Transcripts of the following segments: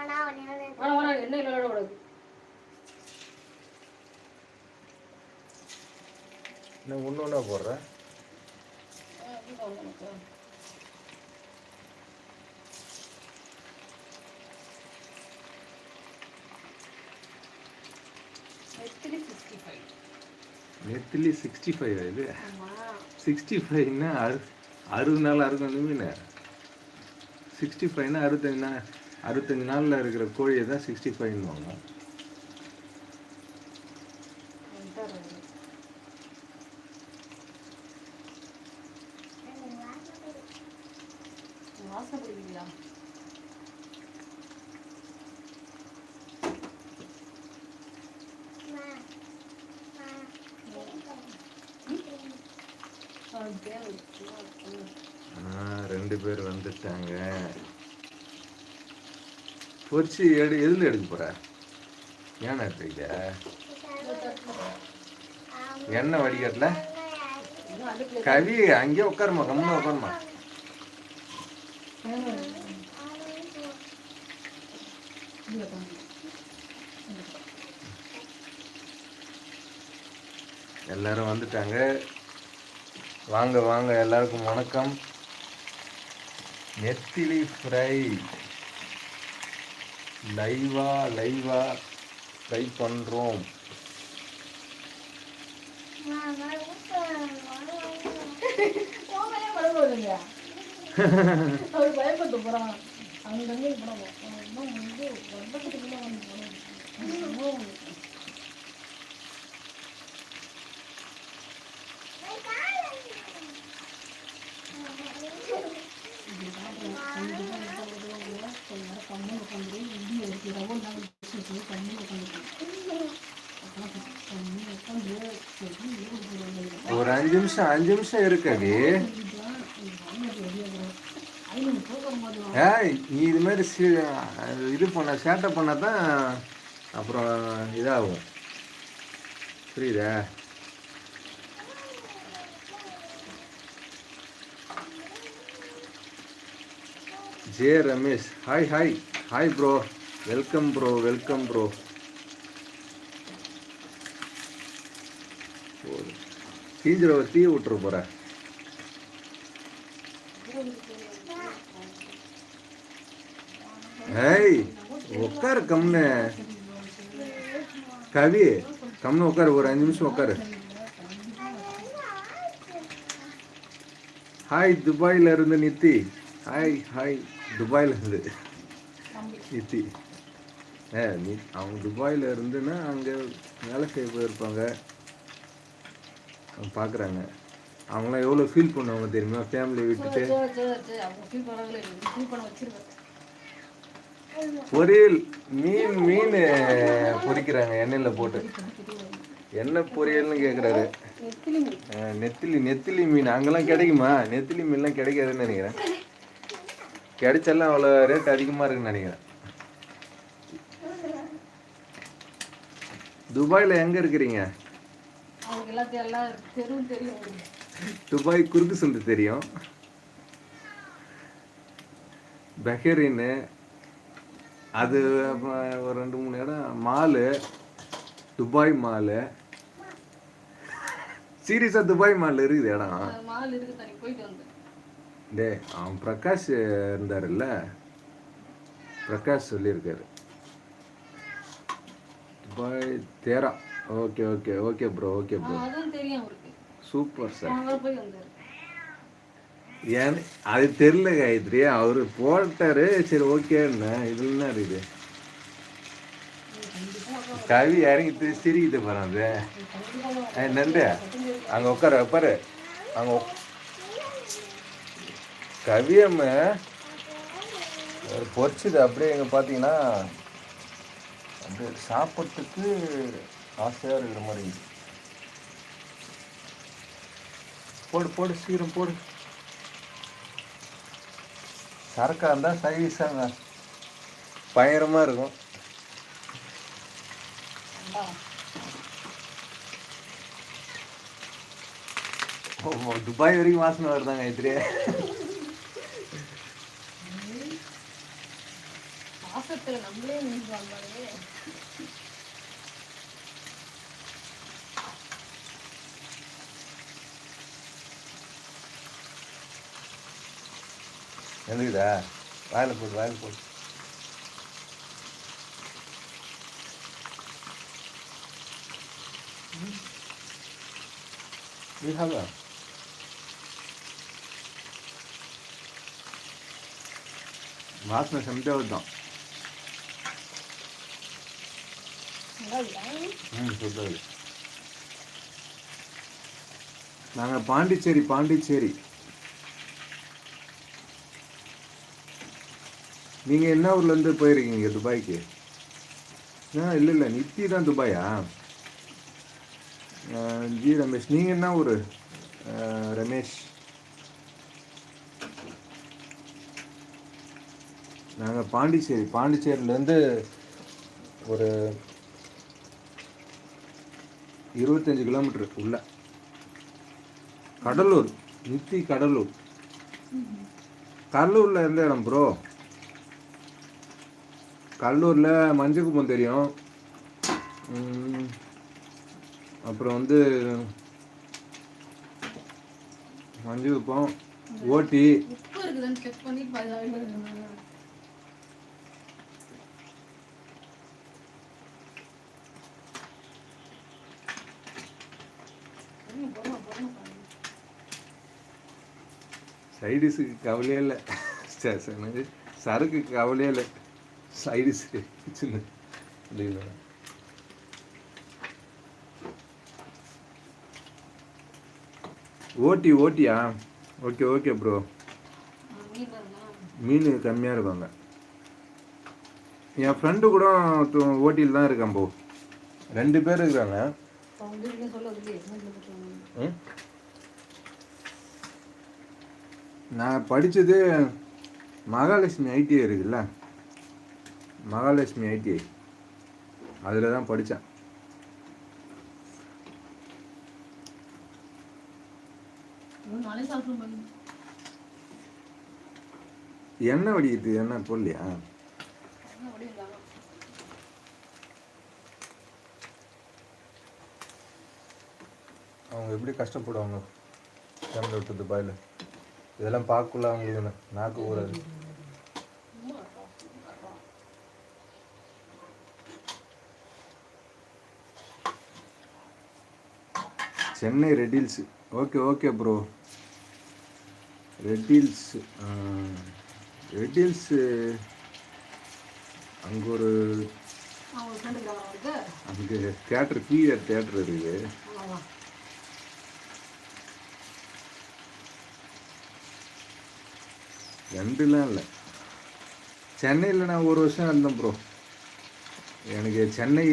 எண்ணெய் நான் ஒன்று ஒன்றா போடுறேன் நெத்திலி சிக்ஸ்டி ஃபைவ். இது? சிக்ஸ்டி ஃபைவ்னா அறு அறுபது நாள் அறுபது மீன் சிக்ஸ்டி ஃபைவ்னா அறுபத்தஞ்சு நாள். அறுபத்தஞ்சு நாளில் இருக்கிற கோழியை தான் சிக்ஸ்டி ஃபைவ்னுவாங்க ரெண்டு பேர் வந்துட்டாங்க. பொரிச்சு எடு எதில் எடுக்க போற? ஏன் எடுத்துக்க எண்ணெய் வடிகட்டல? கவி அங்கேயே உட்காருமா கம்முன்னு உட்காருமா. எல்லாரும் வந்துட்டாங்க. வாங்க வாங்க எல்லாருக்கும் வணக்கம். நெத்திலி ஃப்ரை. லைவா லைவா ஃப்ரை பண்ணுறோம் அவர் பயப்பட்டு போறான் அங்கங்கே அம்மா வந்து வட்டத்துக்குள்ள வந்து போனோம் ஒரு அஞ்சு நிமிஷம் அஞ்சு நிமிஷம் இருக்கடி. ஏய் நீ இது மாதிரி சி- இது பண்ண சேட்டை பண்ண தான் அப்புறம் இதாகும். புரியுதா? J Ramesh hi hi. Hi bro. Welcome bro. Welcome bro. தீஞ்சிர தீ விட்டுற போற. ஏய் உட்காரு கம்னு கவி கம்னு உட்காரு ஒரு அஞ்சு நிமிஷம் உட்காரு ஹாய் துபாயில இருந்து நித்தி. ஹாய் ஹாய் துபாயில இருந்து நித்தி. ஏ அவங்க துபாயில இருந்துன்னா அங்கே வேலை செய்ய போயிருப்பாங்க. பார்க்குறாங்க. அவங்களாம் எவ்வளோ ஃபீல் பண்ணுவாங்க தெரியுமா? ஃபேமிலியை விட்டுட்டு. பொரியல் மீன் மீன் பொரிக்கிறாங்க எண்ணெயில் போட்டு. என்ன பொரியல்னு கேட்குறாரு நெத்திலி நெத்திலி மீன். அங்கெல்லாம் கிடைக்குமா? நெத்திலி மீன்லாம் கிடைக்காதுன்னு நினைக்கிறேன். கிடைச்சாலும் அவ்வளோ ரேட் அதிகமாக இருக்குன்னு நினைக்கிறேன். துபாயில் எங்கே இருக்கிறீங்க? அவங்களுக்கு எல்லாத்தையும் எல்லாம் தெருவும் தெரியும். அவங்களுக்கு. துபாய் குறுக்கு சந்தை தெரியும். பஹ்ரைன் அது ஒரு ரெண்டு மூணு இடம். Mall Dubai mall. சீரியஸாக துபாய் மால் இருக்குது இடம். டே அவன் பிரகாஷ் இருந்தாருல்ல? பிரகாஷ் சொல்லியிருக்காரு. Dubai Deira. Okay okay okay bro okay bro ஆ, அதுவும் தெரியும் அவருக்கு. சூப்பர் சார் போய் வந்தாரு. ஏன் அது தெரியல காயத்ரி. அவரு போட்டாரு. சரி ஓகேன்னு இதுல என்ன இருக்குது கவி இறங்கி சிரிக்குது பாரு அது. நண்டு. அங்க உட்கார உட்காரு அங்க ஒரு பொரிச்சுது. அப்படியே இங்க பாத்தீங்கன்னா அப்படியே சாப்பிட்றதுக்கு ஆசையா இருக்கிற மாதிரி. போடு போடு சீக்கிரம் போடு. சரக்கா இருந்தா சைவீஸாங்க பயங்கரமா இருக்கும். துபாய் வரைக்கும் வாசனை வருதாங்க வாசனை மாசத்துல நம்மளே மீன் எழுதுதா வாயில் போடு வாயில் போடு. You have a? வாசனை வருதான் ம் சூப்பர் நாங்கள் பாண்டிச்சேரி பாண்டிச்சேரி. நீங்கள் என்ன ஊர்லேருந்து போயிருக்கீங்க துபாய்க்கு? ஆ இல்லை இல்லை நித்தி தான் துபாயா? ஜி ரமேஷ். நீங்கள் என்ன ஊர்? ரமேஷ். நாங்கள் பாண்டிச்சேரி பாண்டிச்சேரியிலேருந்து ஒரு இருபத்தஞ்சி கிலோமீட்டர் உள்ள. கடலூர். நித்தி கடலூர். கடலூரில் எந்த இடம் ப்ரோ கடலூரில் மஞ்சக்குப்பம் தெரியும். ம், அப்புறம் வந்து ஓட்டி. செக் பண்ணி பதினாறு சைடிஸுக்கு கவலையே இல்லை. ஸ்டேஷனுக்கு சரக்குக்கு கவலையே இல்லை. சைடிஸுக்கு சின்ன இல்லை ஓட்டி ஓட்டியா? ஓகே ஓகே ப்ரோ மீன் கம்மியாக இருக்காங்க. என் ஃப்ரெண்டு கூட ஓட்டியில் தான் இருக்கான் போ ரெண்டு பேர் இருக்காங்க. ம்? நான் படித்தது மகாலட்சுமி ஐடிஐ இருக்குல்ல? மகாலட்சுமி ஐடிஐ. அதில் தான் படித்தேன் எண்ணெய் வடிக்குது என்ன போடலையா அவங்க எப்படி கஷ்டப்படுவாங்க? ஃபேமிலி விட்டு துபாயில் இதெல்லாம் பார்க்கல அவங்களுக்கு நாக்கு ஊறாது. சென்னை ரெட்டில்ஸ் ஓகே ஓகே ப்ரோ ரெட்டில்ஸ் ரெட்டில்ஸ் அங்கே ஒரு அங்கே தேட்டர் பிஆர் தேட்டர் இருக்குது ரெண்டுலாம் இல்லை. சென்னையில் நான் ஒரு வருஷம் இருந்தேன் ப்ரோ எனக்கு சென்னை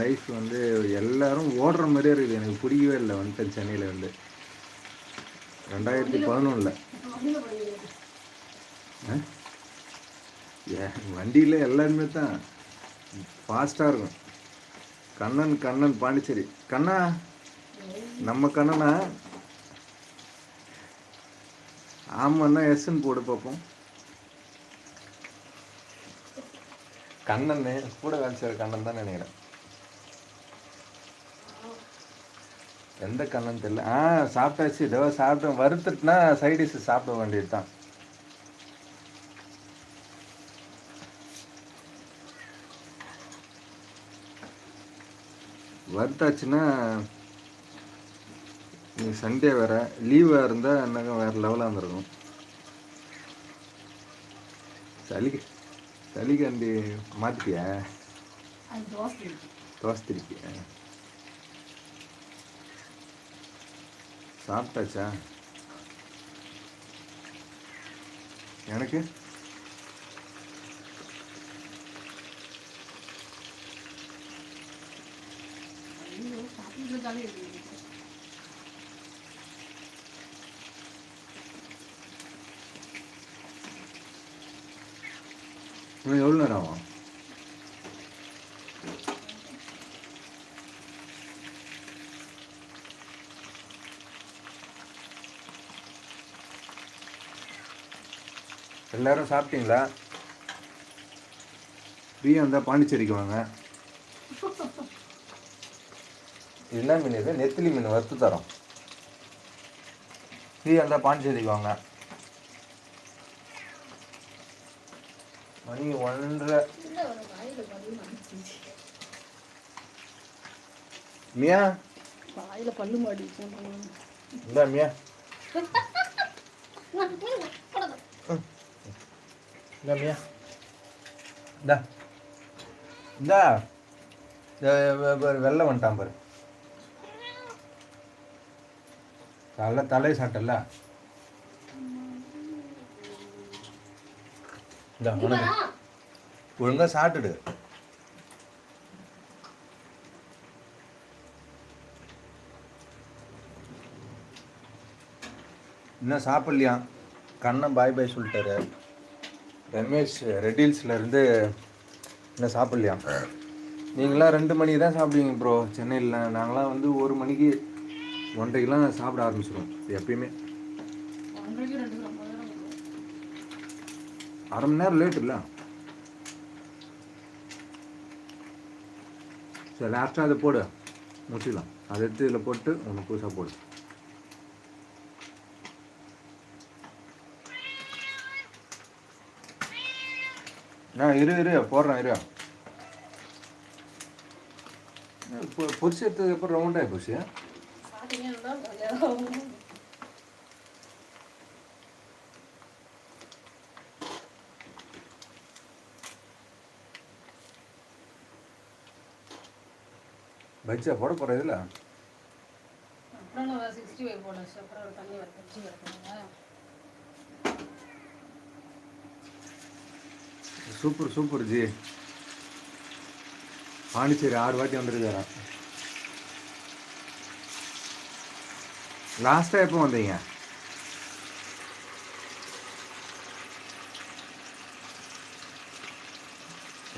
லைஃப் வந்து எல்லாரும் ஓடுற மாதிரியே இருக்குது. எனக்கு பிடிக்கவே இல்லை வந்துட்டேன் சென்னையில் வந்து ரெண்டாயிரத்தி பதினொன்றில் ஏ வண்டியில் எல்லாருமே தான். ஃபாஸ்ட்டாக இருக்கும். கண்ணன் கண்ணன் பாண்டிச்சேரி. கண்ணா நம்ம கண்ணனா? ஆமாண்ணா எஸ்என் போடு பார்ப்போம் கண்ணன் கூட வேலை செய்கிற கண்ணன் தான் நினைக்கிறேன். எந்த கண்ணன் தெரியல. ஆ சாப்பிட்டாச்சு. இதோ சாப்பிட்டோம். வறுத்துட்டுனா சைடிஷ் சாப்பிட வேண்டியது தான் வறுத்தாச்சுன்னா நீ சண்டே வேற. லீவாக இருந்தால் என்னங்க வேறு லெவலாக இருந்திருக்கும். சளிக்கு சளிக்காண்டி மாற்றிட்டியா அது தோசை இருக்கு தோசை திருப்பியா சாப்பிட்டாச்சா எனக்கு ஐயோ சாப்பிட்டு இன்னும் எவ்வளோ நேரம் ஆகும் எல்லாரும் சாப்பிட்டீங்களா? ஃப்ரீயாக இருந்தால் பாண்டிச்சேரிக்கு வாங்க. என்ன மீன் இது? நெத்திலி மீன் வறுத்து தரோம். ஃப்ரீயாக இருந்தால் பாண்டிச்சேரிக்கு வாங்க. மணி ஒன்றரை மியா? வாயில பல்லு மாடி இந்த மியா. இந்த மியா. இந்த. இந்த. வெள்ளை வந்துட்டான் பாரு. காலைல தலை சாட்டல இந்த உனக்கு. ஒழுங்கா சாப்பிட்டுடு. இன்னும் சாப்பிட்லையா? கண்ணன் பாய் பாய் சொல்லிட்டாரு. ரமேஷ் ரெட்டில்ஸ்ல இருந்து இன்னும் சாப்பிட்லையா? நீங்களாம் ரெண்டு மணிக்கு தான் சாப்பிடுவீங்க ப்ரோ சென்னையில் நாங்களாம் வந்து ஒரு மணிக்கு ஒன்றரைக்கெலாம் சாப்பிட ஆரம்பிச்சிடுவோம் எப்பயுமே ஒன்றரைக்கு ரெண்டு ரொம்ப நேரம் அரை மணி நேரம் லேட் இல்லை. சரி லாஸ்ட்டாக அதை போடு. முடிச்சிடலாம் அதை எடுத்து இதில் போட்டு ஒன்று புதுசாக போடு. நான் இரு இரு. போடுறேன் இரு. இப்போ பொரிச்சு எடுத்ததுக்கு அப்புறம் ரவுண்டாக போச்சு. பஜ்ஜா போட போகிற சூப்பர் சூப்பர் ஜி. பாண்டிச்சேரி ஆறு வாட்டி வந்துருக்காரான் லாஸ்ட்டாக எப்போ வந்தீங்க?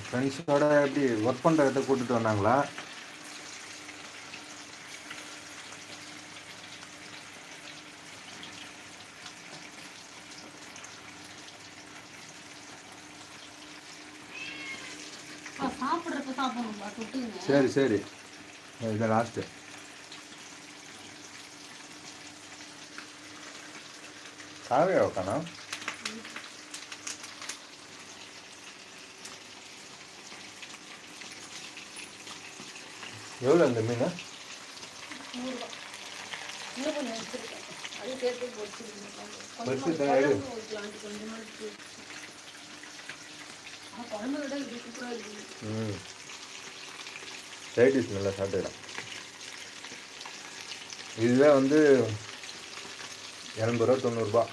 ஃப்ரெண்ட்ஸோட எப்படி ஒர்க் பண்ணுற இடத்த கூட்டிகிட்டு வந்தாங்களா? சரி சரி. இதான் லாஸ்ட்டு காவியா உக்கானா? எவ்வளோ அந்த மீன்? குழம்பு ம். சைட் டிஷ் நல்லா சாப்பிட்டுக்கலாம். இதுவே வந்து எண்பது ரூபா தொண்ணூறுபா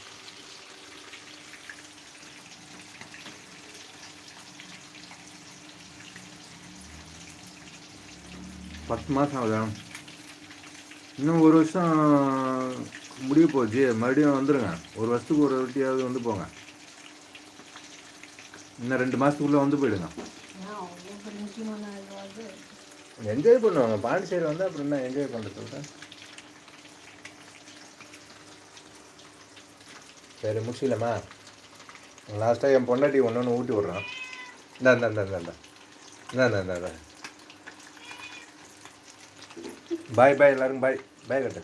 பத்து மாதம் ஆகுதா? இன்னும் ஒரு வருஷம் முடிய போச்சு. மறுபடியும் வந்துடுங்க ஒரு வருஷத்துக்கு ஒரு வாட்டியாவது வந்து போங்க. இன்னும் ரெண்டு மாதத்துக்குள்ளே வந்து போயிடுங்க. என்ஜாய் பண்ணுவாங்க. பாண்டிச்சேரி வந்தால் அப்புறம் என்ன என்ஜாய் பண்ணுறது சரி முடிச்சிடலாமா? லாஸ்ட்டாக என் பொண்டாட்டி ஒன்று ஒன்று ஊட்டி விட்றான். இந்தா இந்தா இந்தா இந்தா இந்தா. இந்தா இந்தா இந்தா பாய் பாய் எல்லாரும் பாய் பாய் கட்டு.